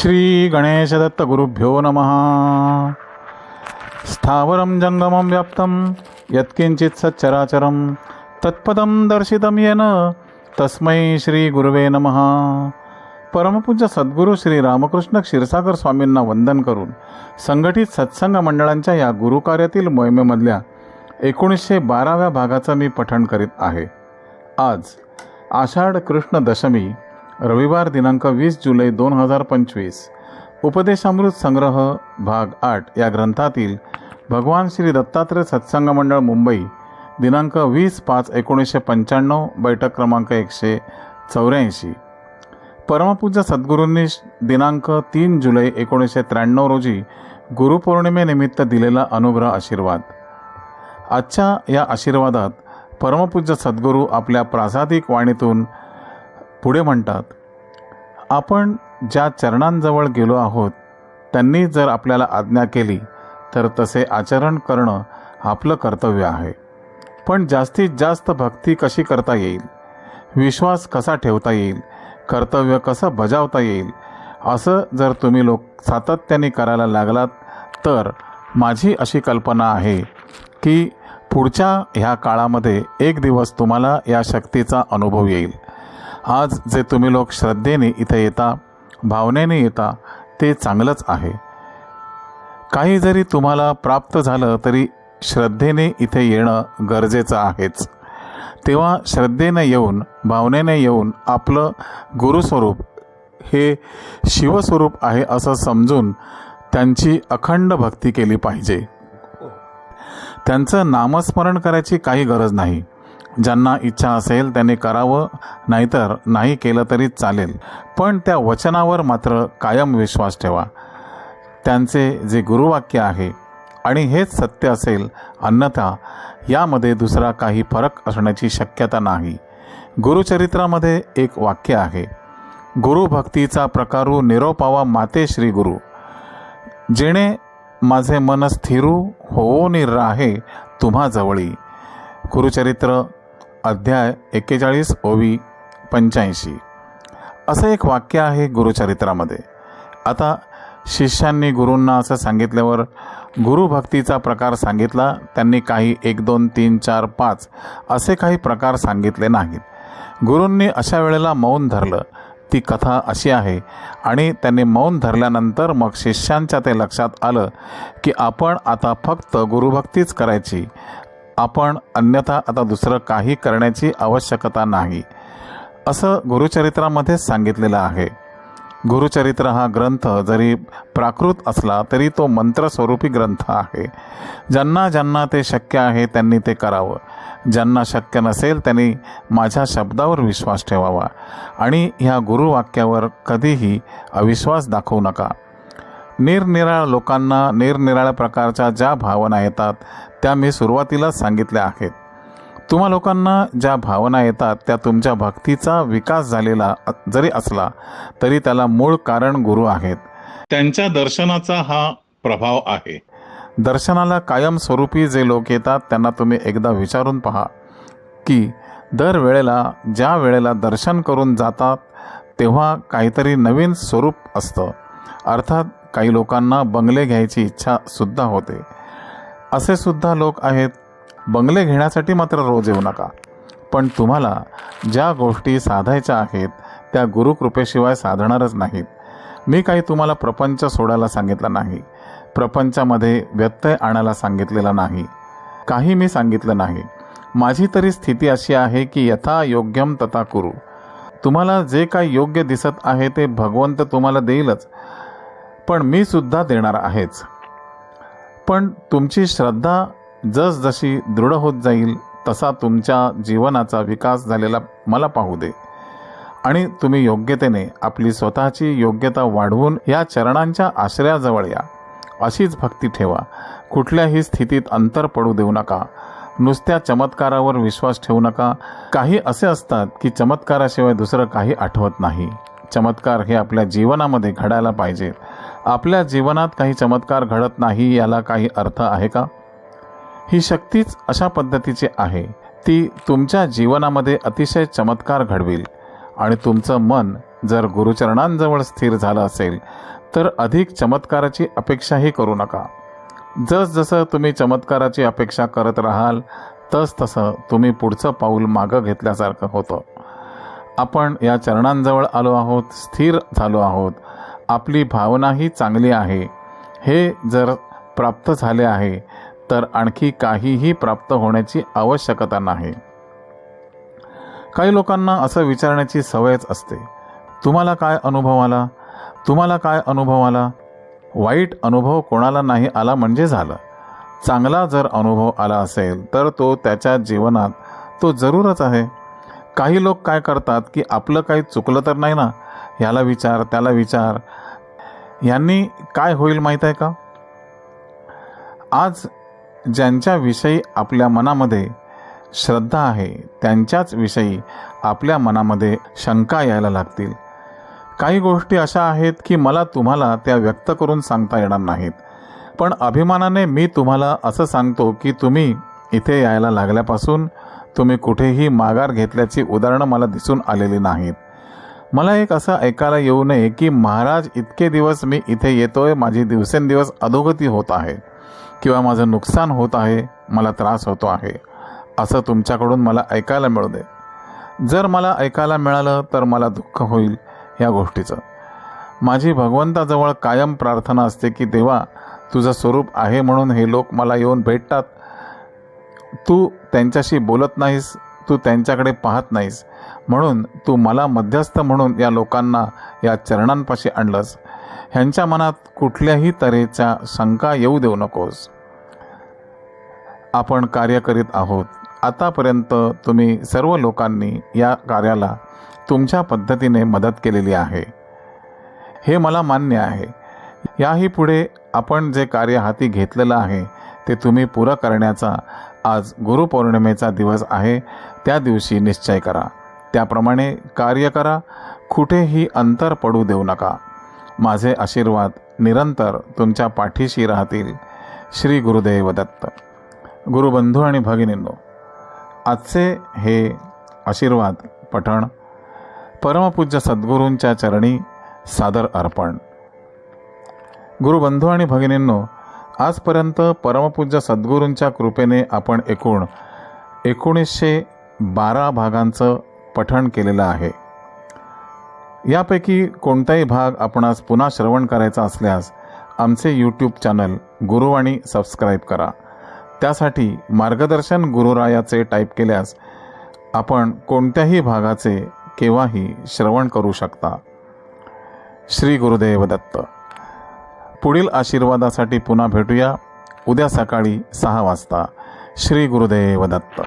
श्री गणेशदत्त गुरुभ्यो नमः। स्थावरं जङ्गमं व्याप्तं यत्किञ्चित् सच्चराचरं तत्पदं दर्शितं येन तस्मै श्रीगुरुवे नमः। परमपूज्य सद्गुरू श्री रामकृष्ण क्षीरसागर स्वामींना वंदन करून संघटित सत्संग मंडळांच्या या गुरुकार्यातील मोहिमेमधल्या एकोणीसशे बाराव्या भागाचं मी पठण करीत आहे. आज आषाढ कृष्ण दशमी रविवार दिनांक वीस जुलै दोन हजार पंचवीस. उपदेशामृत संग्रह भाग आठ या ग्रंथातील भगवान श्री दत्तात्रय सत्संग मंडळ मुंबई दिनांक वीस पाच एकोणीसशे पंच्याण्णव बैठक क्रमांक एकशे चौऱ्याऐंशी. परमपूज्य सद्गुरूंनी दिनांक तीन जुलै एकोणीसशे त्र्याण्णव रोजी गुरुपौर्णिमेनिमित्त दिलेला अनुग्रह आशीर्वाद. आजच्या या आशीर्वादात परमपूज्य सद्गुरू आपल्या प्रासादिक वाणीतून पुढे म्हणतात आपण ज्या चरणांजवळ गेलो आहोत त्यांनी जर आपल्याला आज्ञा केली तर तसे आचरण करणं आपलं कर्तव्य आहे. पण जास्तीत जास्त भक्ती कशी करता येईल? विश्वास कसा ठेवता येईल? कर्तव्य कसं बजावता येईल? असं जर तुम्ही लोक सातत्याने करायला लागलात तर माझी अशी कल्पना आहे की पुढच्या ह्या काळामध्ये एक दिवस तुम्हाला या शक्तीचा अनुभव येईल. आज जे तुम्ही लोक श्रद्धेने इथे येता भावनेने येता ते चांगलंच आहे. काही जरी तुम्हाला प्राप्त झालं तरी श्रद्धेने इथे येणं गरजेचं आहेच. तेव्हा श्रद्धेने येऊन भावनेने येऊन आपलं गुरुस्वरूप हे शिवस्वरूप आहे असं समजून त्यांची अखंड भक्ती केली पाहिजे. त्यांचं नामस्मरण करायची काही गरज नाही. ज्यांना इच्छा असेल त्यांनी करावं नाहीतर नाही केलं तरी चालेल. पण त्या वचनावर मात्र कायम विश्वास ठेवा. त्यांचे जे गुरुवाक्य आहे आणि हेच सत्य असेल अन्यथा यामध्ये दुसरा काही फरक असण्याची शक्यता नाही. गुरुचरित्रामध्ये एक वाक्य आहे गुरुभक्तीचा प्रकारू निरोपावा माते श्री गुरु. जेणे माझे मन स्थिरू होवो राहे तुम्हा जवळी गुरुचरित्र अध्याय एक्केचाळीस ओवी पंच्याऐंशी. असं एक वाक्य आहे गुरुचरित्रामध्ये. आता शिष्यांनी गुरूंना असं सांगितल्यावर गुरुभक्तीचा प्रकार सांगितला त्यांनी काही एक दोन तीन चार पाच असे काही प्रकार सांगितले नाहीत. गुरूंनी अशा वेळेला मौन धरलं. ती कथा अशी आहे आणि त्यांनी मौन धरल्यानंतर मग शिष्यांच्या ते लक्षात आलं की आपण आता फक्त गुरुभक्तीच करायची. आपण अन्यथा आता दुसरं काही करण्याची आवश्यकता नाही. असं गुरुचरित्रामध्येच सांगितलेलं आहे. गुरुचरित्र हा ग्रंथ जरी प्राकृत असला तरी तो मंत्रस्वरूपी ग्रंथ आहे. ज्यांना ज्यांना ते शक्य आहे त्यांनी ते करावं. ज्यांना शक्य नसेल त्यांनी माझ्या शब्दावर विश्वास ठेवावा. आणि ह्या गुरुवाक्यावर कधीही अविश्वास दाखवू नका. निरनिराळ्या लोकांना निरनिराळ्या प्रकारच्या ज्या भावना येतात त्या मी सुरुवातीलाच सांगितल्या आहेत. तुम्हा लोकांना ज्या भावना येतात त्या तुमच्या भक्तीचा विकास झालेला जरी असला तरी त्याला मूळ कारण गुरु आहेत. त्यांच्या दर्शनाचा हा प्रभाव आहे. दर्शनाला कायम स्वरूपी जे लोक येतात त्यांना तुम्ही एकदा विचारून पहा की दर वेळेला ज्या वेळेला दर्शन करून जातात तेव्हा काहीतरी नवीन स्वरूप असतं. अर्थात काही लोकांना बंगले घ्यायची इच्छा सुद्धा होते. असे सुद्धा लोक आहेत बंगले घेण्यासाठी मात्र रोज येऊ नका. पण तुम्हाला ज्या गोष्टी साधायच्या आहेत त्या गुरुकृपेशिवाय साधणारच नाहीत. मी काही तुम्हाला प्रपंच सोडायला सांगितलं नाही. प्रपंचामध्ये व्यत्यय आणायला सांगितलेला नाही. काही मी सांगितलं नाही. माझी तरी स्थिती अशी आहे की यथा योग्यम तथा कुरू. तुम्हाला जे काही योग्य दिसत आहे ते भगवंत तुम्हाला देईलच. पण मी सुद्धा देणार आहेच. पण तुमची श्रद्धा जसजशी दृढ होत जाईल तसा तुमच्या जीवनाचा विकास झालेला मला पाहू दे. आणि तुम्ही योग्यतेने आपली स्वतःची योग्यता वाढवून या चरणांच्या आश्रयाजवळ या. अशीच भक्ती ठेवा. कुठल्याही स्थितीत अंतर पडू देऊ नका. नुसत्या चमत्कारावर विश्वास ठेवू नका. काही असे असतात की चमत्काराशिवाय दुसरं काही आठवत नाही. चमत्कार हे आपल्या जीवनामध्ये घडायला पाहिजेत आपल्या जीवनात काही चमत्कार घडत नाही याला काही अर्थ आहे का? ही शक्तीच अशा पद्धतीची आहे ती तुमच्या जीवनामध्ये अतिशय चमत्कार घडवेल. आणि तुमचं मन जर गुरुचरणांजवळ स्थिर झालं असेल तर अधिक चमत्काराची अपेक्षाही करू नका. जसजसं तुम्ही चमत्काराची अपेक्षा करत राहाल तस तसं तुम्ही पुढचं पाऊल मागं घेतल्यासारखं होतं. आपण या चरणांजवळ आलो आहोत स्थिर झालो आहोत. आपली भावनाही चांगली आहे. हे जर प्राप्त झाले आहे तर आणखी काहीही प्राप्त होण्याची आवश्यकता नाही. काही लोकांना असं विचारण्याची सवयच असते. तुम्हाला काय अनुभव आला? तुम्हाला काय अनुभव आला? वाईट अनुभव कोणाला नाही आला म्हणजे झालं. चांगला जर अनुभव आला असेल तर तो त्याच्या जीवनात तो जरूरच आहे. काही लोक काय करतात की आपलं काही चुकलं तर नाही ना? ह्याला विचार त्याला विचार. यांनी काय होईल माहीत आहे का? आज ज्यांच्याविषयी आपल्या मनामध्ये श्रद्धा आहे त्यांच्याच विषयी आपल्या मनामध्ये शंका यायला लागतील. काही गोष्टी अशा आहेत की मला तुम्हाला त्या व्यक्त करून सांगता येणार नाहीत. पण अभिमानाने मी तुम्हाला असं सांगतो की तुम्ही इथे यायला लागल्यापासून तुम्ही कुठेही माघार घेतल्याची उदाहरणं मला दिसून आलेली नाहीत. मला एक असं ऐकायला येऊ नये की महाराज इतके दिवस मी इथे येतोय माझी दिवसेंदिवस अधोगती होत आहे किंवा माझं नुकसान होत आहे मला त्रास होतो आहे असं तुमच्याकडून मला ऐकायला मिळू दे. जर मला ऐकायला मिळालं तर मला दुःख होईल या गोष्टीचं. माझी भगवंताजवळ कायम प्रार्थना असते की देवा तुझं स्वरूप आहे म्हणून हे लोक मला येऊन भेटतात तू त्यांच्याशी बोलत नाहीस तू त्यांच्याकडे पाहत नाहीस. म्हणून तू मला मध्यस्थ म्हणून या लोकांना या चरणांपाशी आणलंस. ह्यांच्या मनात कुठल्याही तऱ्हेच्या शंका येऊ देऊ नकोस. आपण कार्य करीत आहोत. आतापर्यंत तुम्ही सर्व लोकांनी या कार्याला तुमच्या पद्धतीने मदत केलेली आहे. हे मला मान्य आहे. याही पुढे आपण जे कार्य हाती घेतलेलं आहे ते तुम्ही पुरं करण्याचा आज गुरुपौर्णिमेचा दिवस आहे त्या दिवशी निश्चय करा. त्याप्रमाणे कार्य करा कुठेही अंतर पडू देऊ नका. माझे आशीर्वाद निरंतर तुमच्या पाठीशी राहतील. श्री गुरुदेव दत्त. गुरुबंधू आणि भगिनींनो आजचे हे आशीर्वाद पठण परमपूज्य सद्गुरूंच्या चरणी सादर अर्पण. गुरुबंधू आणि भगिनींनो आजपर्यंत परमपूज्य सद्गुरूंच्या कृपेने आपण एकूण एकोणीसशे बारा भागांचं पठण केलेलं आहे. यापैकी कोणताही भाग आपणास पुन्हा श्रवण करायचा असल्यास आमचे यूट्यूब चॅनल गुरुवाणी सबस्क्राईब करा. त्यासाठी मार्गदर्शन गुरुरायाचे टाईप केल्यास आपण कोणत्याही भागाचे केव्हाही श्रवण करू शकता. श्री गुरुदेव दत्त. पुढील आशीर्वादासाठी पुन्हा भेटूया. उद्या सकाळी सहा वाजता. श्री गुरुदेव दत्त.